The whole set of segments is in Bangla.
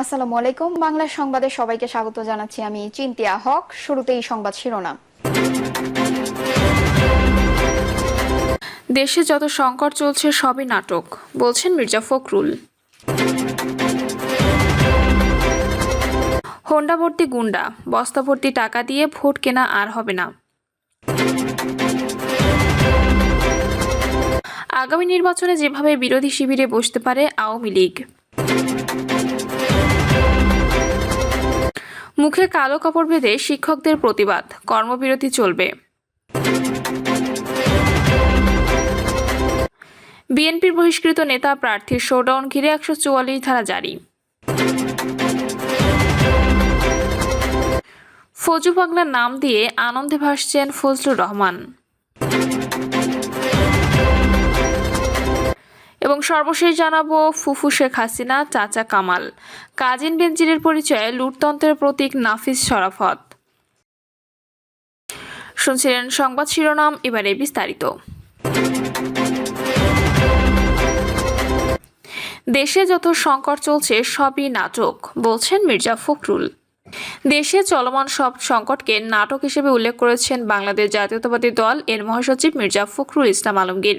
আসসালামু আলাইকুম। বাংলা সংবাদে সবাইকে স্বাগত জানাচ্ছি আমি চিন্তিয়া হক। শুরুতেই সংবাদ শিরোনাম। দেশে যত সংকট চলছে, সবই নাটক, বলছেন মির্জা ফখরুল। হোন্ডা ভর্তি গুন্ডা, বস্তা ভর্তি টাকা দিয়ে ভোট কেনা আর হবে না। আগামী নির্বাচনে যেভাবে বিরোধী শিবিরে বসতে পারে আওয়ামী লীগ। মুখে কালো কাপড় বেঁধে শিক্ষকদের প্রতিবাদ। কর্মবিরতি চলবে। বিএনপির বহিষ্কৃত নেতা প্রার্থীর শোডাউন ঘিরে একশো চুয়াল্লিশ ধারা জারি। ফজু বাংলার নাম দিয়ে আনন্দে ভাসছেন ফজলুর রহমান। এবং সর্বশেষ জানাব ফুফু শেখ হাসিনা, চাচা কামাল। কাজিন বেঞ্জিরের পরিচয়ে লুটতন্ত্রের প্রতীক নাফিস শরাফত শুনছিলেন সংবাদ শিরোনাম, এবারে বিস্তারিত। দেশে যত সংকট চলছে, সবই নাটক, বলছেন মির্জা ফখরুল। দেশে চলমান সব সংকটকে নাটক হিসেবে উল্লেখ করেছেন বাংলাদেশ জাতীয়তাবাদী দল, এর মহাসচিব মির্জা ফখরুল ইসলাম আলমগীর।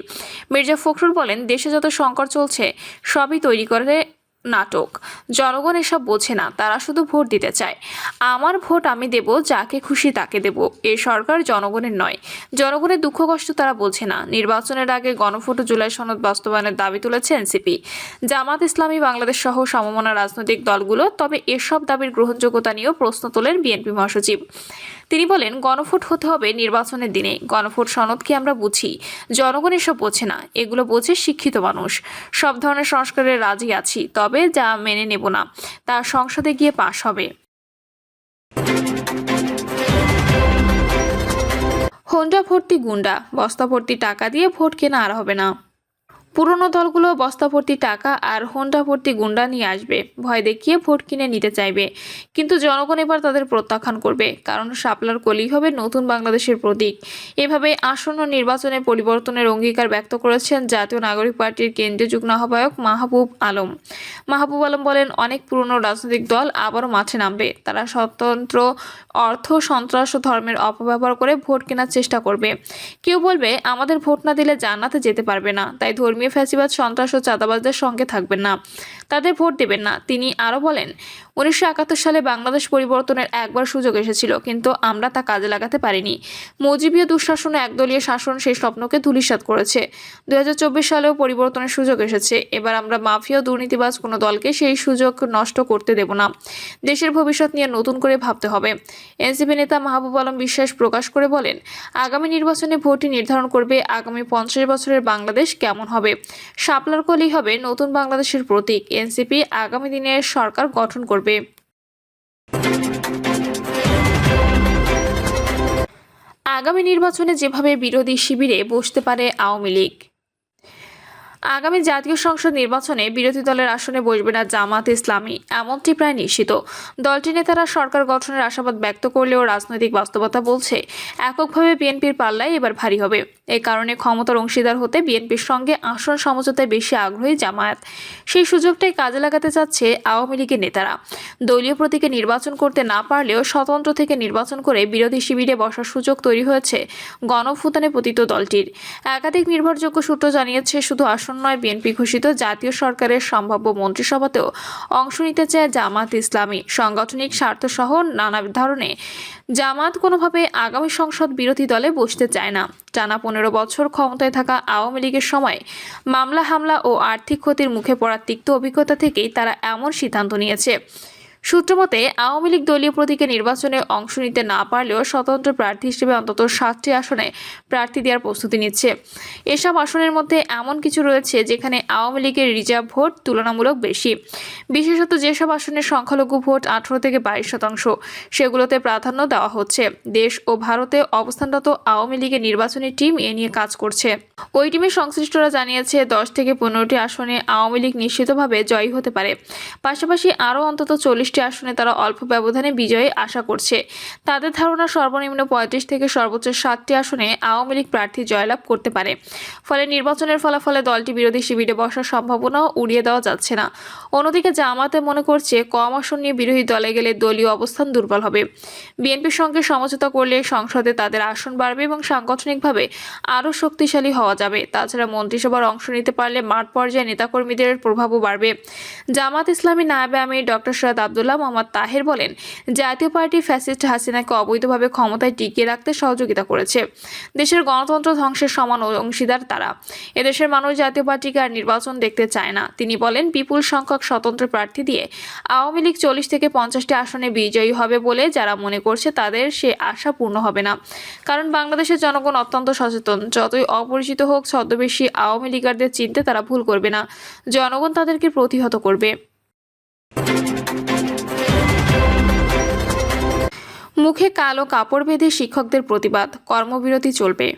মির্জা ফখরুল বলেন, দেশে যত সংকট চলছে, সবই তৈরি করে নাটক। জনগণ এসব বোঝে না, তারা শুধু ভোট দিতে চায়। আমার ভোট আমি দেব, যাকে খুশি তাকে দেব। এ সরকার জনগণের নয়। জনগণের দুঃখ কষ্ট তারা বোঝে না। নির্বাচনের আগে গণভোট ও জুলাই সনদ বাস্তবায়নের দাবি তুলেছে এনসিপি। জামাত ইসলামী, বাংলাদেশ সহ সমমনা রাজনৈতিক দলগুলো তবে এসব দাবির গ্রহণযোগ্যতা নিয়েও প্রশ্ন তোলেন বিএনপি মহাসচিব। তিনি বলেন, গণভোট হতে হবে নির্বাচনের দিনে। গণভোট সনদকে আমরা বুঝি। জনগণ এসব বোঝে না। এগুলো বোঝে শিক্ষিত মানুষ। সব ধরনের সংস্কারের রাজি আছি, তবে যা মেনে নেব না, তা সংসদে গিয়ে পাশ হবে। হোন্ডা ভর্তি গুন্ডা। বস্তা ভর্তি টাকা দিয়ে ভোট কেনা আর হবে না। পুরনো দলগুলো বস্তা ভর্তি টাকা আর হোন্ডা ভর্তি গুন্ডা নিয়ে আসবে। ভয় দেখিয়ে ভোট কিনে নিতে চাইবে। কিন্তু জনগণ এবার তাদের প্রত্যাখ্যান করবে, কারণ শাপলার কলি হবে নতুন বাংলাদেশের প্রতীক। এভাবে আসন্ন নির্বাচনে পরিবর্তনের অঙ্গীকার ব্যক্ত করেছেন জাতীয় নাগরিক পার্টির কেন্দ্রীয় যুগ্ম আহ্বায়ক মাহবুব আলম। মাহবুব আলম বলেন, অনেক পুরনো রাজনৈতিক দল আবারও মাঠে নামবে। তারা স্বতন্ত্র অর্থ, সন্ত্রাস ও ধর্মের অপব্যবহার করে ভোট কেনার চেষ্টা করবে। কেউ বলবে, আমাদের ভোট না দিলে জান্নাতে যেতে পারবে না। তাই ধর্মীয় ফ্যাসিবাদ সন্ত্রাস ও চাঁদাবাজদের সঙ্গে থাকবেন না। তাদের ভোট দেবেন না। তিনি আরও বলেন উনিশশো একাত্তর সালে বাংলাদেশ পরিবর্তনের একবার সুযোগ এসেছিল, কিন্তু আমরা তা কাজে লাগাতে পারিনি। মুজিবীয় দুঃশাসন, একদলীয় শাসন সেই স্বপ্নকে ধূলিসাৎ করেছে। দু হাজার চব্বিশ সালেও পরিবর্তনের সুযোগ এসেছে। এবার আমরা মাফিয়া দুর্নীতিবাজ কোনো দলকে সেই সুযোগ নষ্ট করতে দেব না। দেশের ভবিষ্যৎ নিয়ে নতুন করে ভাবতে হবে। এনসিপি নেতা মাহবুব আলম বিশ্বাস প্রকাশ করে বলেন, আগামী নির্বাচনে ভোটই নির্ধারণ করবে আগামী পঞ্চাশ বছরের বাংলাদেশ কেমন হবে? শাপলার কলি হবে নতুন বাংলাদেশের প্রতীক। এনসিপি আগামী দিনে সরকার গঠন করবে। আগামী নির্বাচনে যেভাবে বিরোধী শিবিরে বসতে পারে আওয়ামী লীগ। আগামী জাতীয় সংসদ নির্বাচনে বিরোধী দলের আসনে বসবে না জামাত ইসলামী, এমনটি প্রায় নিশ্চিত। দলটি নেতারা সরকার গঠনের আশাবাদ ব্যক্ত করলেও রাজনৈতিক বাস্তবতা বলছে, এককভাবে বিএনপির পাল্লায় এবার ভারী হবে। এই কারণে ক্ষমতার অংশীদার হতে বিএনপির সঙ্গে আসন সমঝোতায় বেশি আগ্রহী জামায়াত। সেই সুযোগটাই কাজে লাগাতে চাচ্ছে আওয়ামী লীগের নেতারা। দলীয় প্রতীকে নির্বাচন করতে না পারলেও স্বতন্ত্র থেকে নির্বাচন করে বিরোধী শিবিরে বসার সুযোগ তৈরি হয়েছে গণভূতানে পতিত দলটির। একাধিক নির্ভরযোগ্য সূত্র জানিয়েছে, শুধু আসন নয়, বিএনপি ঘোষিত জাতীয় সরকারের সম্ভাব্য মন্ত্রিসভাতেও অংশ নিতে চায় জামাত ইসলামী। সাংগঠনিক স্বার্থসহ নানা ধরনে জামাত কোনোভাবে আগামী সংসদ বিরোধী দলে বসতে চায় না। টানা পনেরো বছর ক্ষমতায় থাকা আওয়ামী লীগের সময় মামলা, হামলা ও আর্থিক ক্ষতির মুখে পড়ার তিক্ত অভিজ্ঞতা থেকেই তারা এমন সিদ্ধান্ত নিয়েছে। সূত্রমতে আওয়ামী লীগ দলীয় প্রতীকে নির্বাচনে অংশ নিতে না পারলেও স্বতন্ত্র প্রার্থী হিসেবে অন্তত সাতটি আসনে প্রার্থী দেওয়ার প্রস্তুতি নিচ্ছে। এসব আসনের মধ্যে এমন কিছু রয়েছে যেখানে আওয়ামী লীগের রিজার্ভ ভোট তুলনামূলক বেশি। বিশেষত যেসব আসনের সংখ্যালঘু ভোট আঠারো থেকে বাইশ শতাংশ, সেগুলোতে প্রাধান্য দেওয়া হচ্ছে। দেশ ও ভারতে অবস্থানরত আওয়ামী লীগের নির্বাচনী টিম এ নিয়ে কাজ করছে। ওই টিমের সংশ্লিষ্টরা জানিয়েছে, দশ থেকে পনেরোটি আসনে আওয়ামী লীগ নিশ্চিতভাবে জয়ী হতে পারে। পাশাপাশি আরও অন্তত চল্লিশ চল্লিশটি আসনে তারা অল্প ব্যবধানে বিজয়ে আশা করছে। তাদের ধারণা সর্বনিম্ন পঁয়ত্রিশ থেকে সর্বোচ্চ সাতটি আসনে আওয়ামী লীগ প্রার্থী জয়লাভ করতে পারে। ফলে নির্বাচনের ফলাফলে দলটি বিরোধী শিবিরে বসার সম্ভাবনাও উড়িয়ে দেওয়া যাচ্ছে না। অন্যদিকে জামাতে মনে করছে, কম আসন নিয়ে বিরোধী দলে গেলে দলীয় অবস্থান দুর্বল হবে। বিএনপির সঙ্গে সমঝোতা করলে সংসদে তাদের আসন বাড়বে এবং সাংগঠনিকভাবে আরও শক্তিশালী হওয়া যাবে। তাছাড়া মন্ত্রিসভার অংশ নিতে পারলে মাঠ পর্যায়ে নেতাকর্মীদের প্রভাবও বাড়বে। জামাত ইসলামী নায়েবে আমির ডক্টর সৈয়দ আবদুল্লাহ মোহাম্মদ তাহের বলেন, জাতীয় পার্টি ফ্যাসিস্ট হাসিনাকে অবৈধভাবে ক্ষমতায় টিকিয়ে রাখতে সহযোগিতা করেছে। দেশের গণতন্ত্র ধ্বংসের সমান অংশীদার তারা। এদেশের মানুষ জাতীয় পার্টিকে আর নির্বাচন দেখতে চায় না। তিনি বলেন, বিপুল সংখ্যক স্বতন্ত্র প্রার্থী দিয়ে আওয়ামী লীগ চল্লিশ থেকে পঞ্চাশটি আসনে বিজয়ী হবে বলে যারা মনে করছে তাদের সে আশা পূর্ণ হবে না। কারণ বাংলাদেশের জনগণ অত্যন্ত সচেতন। যতই অপরিচিত হোক, ছদ্মবেশী আওয়ামী লীগারদের চিনতে তারা ভুল করবে না। জনগণ তাদেরকে প্রতিহত করবে। মুখে কালো কাপড় বেঁধে শিক্ষকদের প্রতিবাদ কর্মবিরতি চলবে।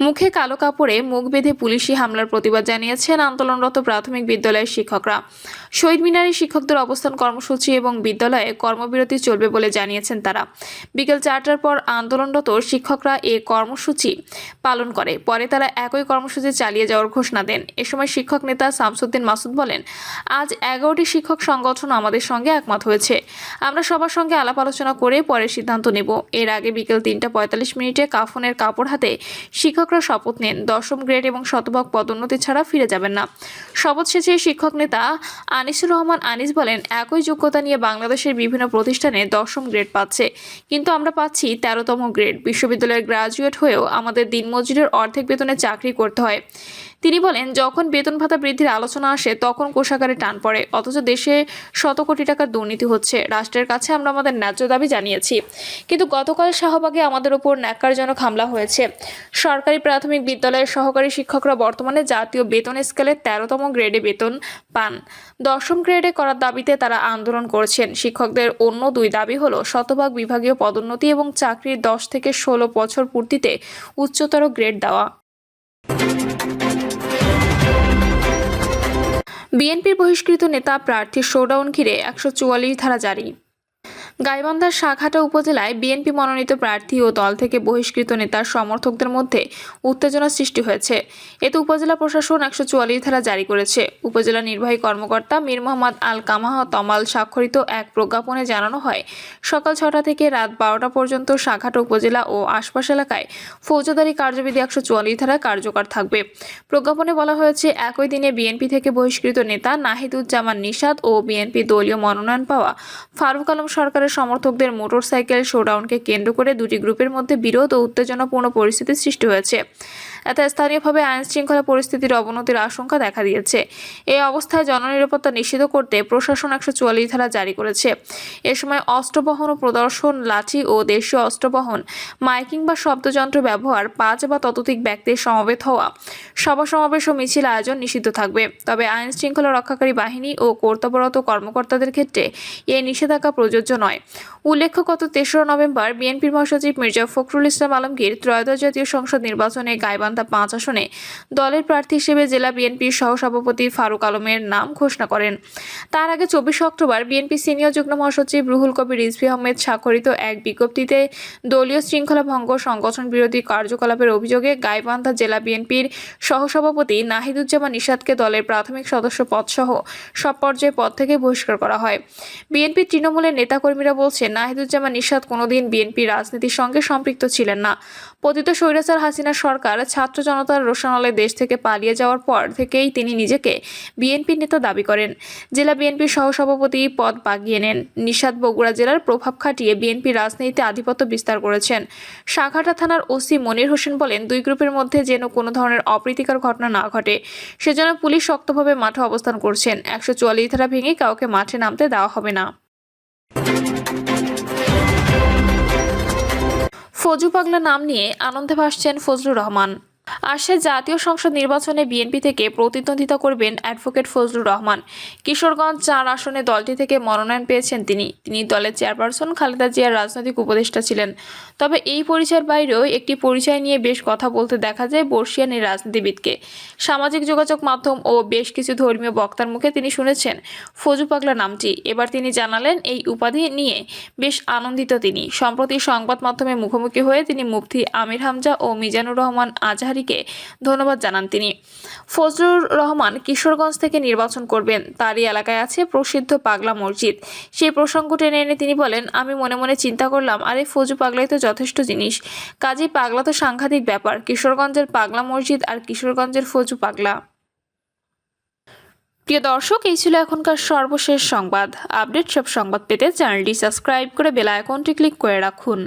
মুখে কালো কাপড়ে মুখ বেঁধে পুলিশি হামলার প্রতিবাদ জানিয়েছেন আন্দোলনরত প্রাথমিক বিদ্যালয়ের শিক্ষকরা। শহীদ মিনারে শিক্ষকদের অবস্থান কর্মসূচি এবং বিদ্যালয়ে কর্মবিরতি চলবে বলে জানিয়েছেন তারা। বিকেল চারটার পর আন্দোলনরত শিক্ষকরা এ কর্মসূচি পালন করে। পরে তারা একই কর্মসূচি চালিয়ে যাওয়ার ঘোষণা দেন। এ সময় শিক্ষক নেতা শামসুদ্দিন মাসুদ বলেন, আজ এগারোটি শিক্ষক সংগঠন আমাদের সঙ্গে একমত হয়েছে। আমরা সবার সঙ্গে আলাপ আলোচনা করে পরে সিদ্ধান্ত নেব। এর আগে বিকেল তিনটা পঁয়তাল্লিশ মিনিটে কাফনের কাপড় হাতে শিক্ষকরা শপথ নেন। দশম গ্রেড এবং শতভাগ পদোন্নতি ছাড়া ফিরে যাবেন না। শপথ শেষে শিক্ষক নেতা আনিসুর রহমান আনিস বলেন, একই যোগ্যতা নিয়ে বাংলাদেশের বিভিন্ন প্রতিষ্ঠানে দশম গ্রেড পাচ্ছে। কিন্তু আমরা পাচ্ছি তেরোতম গ্রেড। বিশ্ববিদ্যালয়ের গ্রাজুয়েট হয়েও আমাদের দিনমজুরের অর্ধেক বেতনে চাকরি করতে হয়। তিনি বলেন, যখন বেতন ভাতা বৃদ্ধির আলোচনা আসে, তখন কোষাগারে টান পড়ে। অথচ দেশে শত কোটি টাকার দুর্নীতি হচ্ছে। রাষ্ট্রের কাছে আমরা আমাদের ন্যায্য দাবি জানিয়েছি। কিন্তু গতকাল শাহবাগে আমাদের ওপর ন্যাক্কারজনক হামলা হয়েছে। সরকারি প্রাথমিক বিদ্যালয়ের সহকারী শিক্ষকরা বর্তমানে জাতীয় বেতন স্কেলে তেরোতম গ্রেডে বেতন পান। দশম গ্রেডে করার দাবিতে তারা আন্দোলন করছেন। শিক্ষকদের অন্য দুই দাবি হলো শতভাগ বিভাগীয় পদোন্নতি এবং চাকরির দশ থেকে ষোলো বছর পূর্তিতে উচ্চতর গ্রেড দেওয়া। বিএনপির বহিষ্কৃত নেতা প্রার্থী শোডাউন ঘিরে একশো চুয়াল্লিশ ধারা জারি। গাইবান্ধার শাখাটা উপজেলায় বিএনপি মনোনীত প্রার্থী ও দল থেকে বহিষ্কৃত নেতার সমর্থকদের মধ্যে উত্তেজনা সৃষ্টি হয়েছে। এতে উপজেলা প্রশাসন একশো চুয়াল্লিশ ধারা জারি করেছে। উপজেলা নির্বাহী কর্মকর্তা মীর মোহাম্মদ আল কামাহ তমাল স্বাক্ষরিত এক প্রজ্ঞাপনে জানানো হয়, সকাল ছটা থেকে রাত বারোটা পর্যন্ত শাখাটা উপজেলা ও আশপাশ এলাকায় ফৌজদারি কার্যবিধি একশো চুয়াল্লিশ ধারা কার্যকর থাকবে। প্রজ্ঞাপনে বলা হয়েছে, একই দিনে বিএনপি থেকে বহিষ্কৃত নেতা নাহিদুজ্জামান নিষাদ ও বিএনপি দলীয় মনোনয়ন পাওয়া ফারুক আলম সরকারের সমর্থকদের মোটরসাইকেল শোডাউনকে কেন্দ্র করে দুটি গ্রুপের মধ্যে বিরোধ ও উত্তেজনাপূর্ণ পরিস্থিতির সৃষ্টি হয়েছে। এতে স্থানীয়ভাবে আইন শৃঙ্খলা পরিস্থিতির অবনতির আশঙ্কা দেখা দিয়েছে। এই অবস্থায় জননিরাপত্তা নিশ্চিত করতে প্রশাসন একশো চুয়াল্লিশ ধারা জারি করেছে। এ সময় অস্ত্রবহন ও প্রদর্শন, লাঠি ও দেশীয় অস্ত্রবহন, মাইকিং বা শব্দযন্ত্র ব্যবহার, পাঁচ বা ততোধিক ব্যক্তির সমবেত হওয়া, সভা সমাবেশ ও মিছিল আয়োজন নিষিদ্ধ থাকবে। তবে আইন শৃঙ্খলা রক্ষাকারী বাহিনী ও কর্তব্যরত কর্মকর্তাদের ক্ষেত্রে এ নিষেধাজ্ঞা প্রযোজ্য নয়। উল্লেখ্য, গত তেসরা নভেম্বর বিএনপির মহাসচিব মির্জা ফখরুল ইসলাম আলমগীর ত্রয়োদশ জাতীয় সংসদ নির্বাচনে গাইবান্ধা পাঁচ আসনে দলের প্রার্থী হিসেবে জেলা বিএনপির সহসভাপতি ফারুক আলমের নাম ঘোষণা করেন। তার আগে চব্বিশে অক্টোবর বিএনপি সিনিয়র যুগ্ম মহাসচিব রুহুল কবির, রিজভি আহমেদ স্বাক্ষরিত এক বিজ্ঞপ্তিতে দলীয় শৃঙ্খলা ভঙ্গ সংগঠন বিরোধী কার্যকলাপের অভিযোগে গাইবান্ধা জেলা বিএনপির সহসভাপতি নাহিদুজ্জামান নিষাদকে দলের প্রাথমিক সদস্য পদসহ সব পর্যায়ে পদ থেকে বহিষ্কার করা হয়। বিএনপি তৃণমূলের নেতাকর্মীরা বলছেন, নাহিদুজ্জামান নিষাদ কোনোদিন বিএনপি রাজনীতির সঙ্গে সম্পৃক্ত ছিলেন না। পতিত স্বৈরাচার হাসিনা সরকার ছাত্র জনতার রোশনালে দেশ থেকে পালিয়ে যাওয়ার পর থেকেই তিনি নিজেকে বিএনপির নেতা দাবি করেন। জেলা বিএনপির সহসভাপতি পদ বাগিয়ে নেন। নিশাদ বগুড়া জেলার প্রভাব খাটিয়ে বিএনপি রাজনীতিতে আধিপত্য বিস্তার করেছেন। শাখাটা থানার ওসি মনির হোসেন বলেন, দুই গ্রুপের মধ্যে যেন কোনো ধরনের অপ্রীতিকর ঘটনা না ঘটে, সেজন্য পুলিশ শক্তভাবে মাঠে অবস্থান করছেন। একশো চুয়াল্লিশ ধারা ভেঙে কাউকে মাঠে নামতে দেওয়া হবে না। ফজু পাগলা নাম নিয়ে আনন্দে ভাসছেন ফজলুর রহমান। আসছে জাতীয় সংসদ নির্বাচনে বিএনপি থেকে প্রতিদ্বন্দ্বিতা করবেন অ্যাডভোকেট ফজলুর রহমান। কিশোরগঞ্জ চার আসনে দলটি থেকে মনোনয়ন পেয়েছেন তিনি। তিনি দলের চেয়ারপারসন খালেদা জিয়ার রাজনৈতিক উপদেষ্টা ছিলেন। তবে এই পরিচয়ের বাইরেও একটি পরিচয় নিয়ে বেশ কথা বলতে দেখা যায় বর্ষিয়ান এই রাজনীতিবিদকে। সামাজিক যোগাযোগ মাধ্যম ও বেশ কিছু ধর্মীয় বক্তার মুখে তিনি শুনেছেন ফজু পাগলা নামটি। এবার তিনি জানালেন এই উপাধি নিয়ে বেশ আনন্দিত তিনি। সম্প্রতি সংবাদ মাধ্যমে মুখোমুখি হয়ে তিনি মুফতি আমির হামজা ও মিজানুর রহমান আজহারিকে ধন্যবাদ জানান তিনি। ফজলুর রহমান কিশোরগঞ্জ থেকে নির্বাচন করবেন, তারই এলাকায় আছে প্রসিদ্ধ পাগলা মসজিদ। সেই প্রসঙ্গ টেনে এনে তিনি বলেন, আমি মনে মনে চিন্তা করলাম, আরে ফজু পাগলাই তো যথেষ্ট জিনিস। কাজেই পাগলা তো সাংঘাতিক ব্যাপার, কিশোরগঞ্জের পাগলা মসজিদ আর কিশোরগঞ্জের ফজু পাগলা। প্রিয় দর্শক, এই ছিল এখনকার সর্বশেষ সংবাদ। আপডেট সব সংবাদ পেতে চ্যানেলটি সাবস্ক্রাইব করে বেল আইকনটি ক্লিক করে রাখুন।